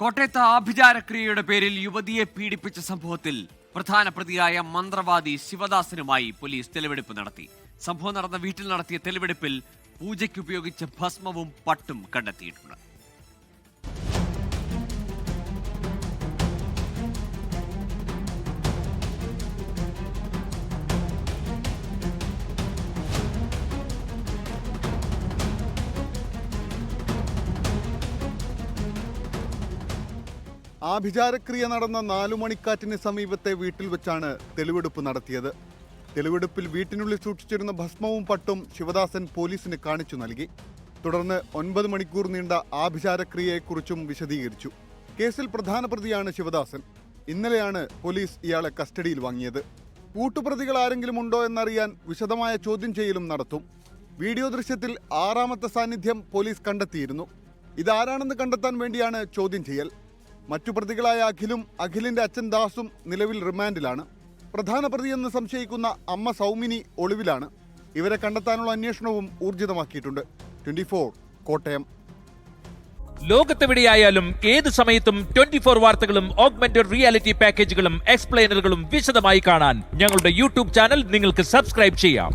കോട്ടയത്ത് ആഭിചാരക്രിയയുടെ പേരിൽ യുവതിയെ പീഡിപ്പിച്ച സംഭവത്തിൽ പ്രധാന പ്രതിയായ മന്ത്രവാദി ശിവദാസനുമായി പോലീസ് തെളിവെടുപ്പ് നടത്തി. സംഭവം നടന്ന വീട്ടിൽ നടത്തിയ തെളിവെടുപ്പിൽ പൂജയ്ക്ക് ഉപയോഗിച്ച ഭസ്മവും പട്ടും കണ്ടെത്തിയിട്ടുണ്ട്. ആഭിചാരക്രിയ നടന്ന നാലു മണിക്കാറ്റിന് സമീപത്തെ വീട്ടിൽ വെച്ചാണ് തെളിവെടുപ്പ് നടത്തിയത്. തെളിവെടുപ്പിൽ വീട്ടിനുള്ളിൽ സൂക്ഷിച്ചിരുന്ന ഭസ്മവും പട്ടും ശിവദാസൻ പോലീസിന് കാണിച്ചു നൽകി. തുടർന്ന് ഒൻപത് മണിക്കൂർ നീണ്ട ആഭിചാരക്രിയയെക്കുറിച്ചും വിശദീകരിച്ചു. കേസിൽ പ്രധാന പ്രതിയാണ് ശിവദാസൻ. ഇന്നലെയാണ് പോലീസ് ഇയാളെ കസ്റ്റഡിയിൽ വാങ്ങിയത്. കൂട്ടുപ്രതികൾ ആരെങ്കിലും ഉണ്ടോ എന്നറിയാൻ വിശദമായ ചോദ്യം ചെയ്യലും നടത്തും. വീഡിയോ ദൃശ്യത്തിൽ ആറാമത്തെ സാന്നിധ്യം പോലീസ് കണ്ടെത്തിയിരുന്നു. ഇതാരാണെന്ന് കണ്ടെത്താൻ വേണ്ടിയാണ് ചോദ്യം ചെയ്യൽ. മറ്റു പ്രതികളായ അഖിലും അഖിലിന്റെ അച്ഛൻ ദാസും നിലവിൽ റിമാൻഡിലാണ്. പ്രധാന പ്രതിയെന്ന് സംശയിക്കുന്ന അമ്മ സൗമിനി ഒളിവിലാണ്. ഇവരെ കണ്ടെത്താനുള്ള അന്വേഷണവും ഊർജിതമാക്കിയിട്ടുണ്ട്. Twenty four Kottayam. ലോകത്തെവിടെയായാലും ഏത് സമയത്തും ട്വന്റി ഫോർ വാർത്തകളും ഓഗ്മെന്റഡ് റിയാലിറ്റി പാക്കേജുകളും എക്സ്പ്ലെയിനറുകളും വിശദമായി കാണാൻ ഞങ്ങളുടെ യൂട്യൂബ് ചാനൽ നിങ്ങൾക്ക് സബ്സ്ക്രൈബ് ചെയ്യാം.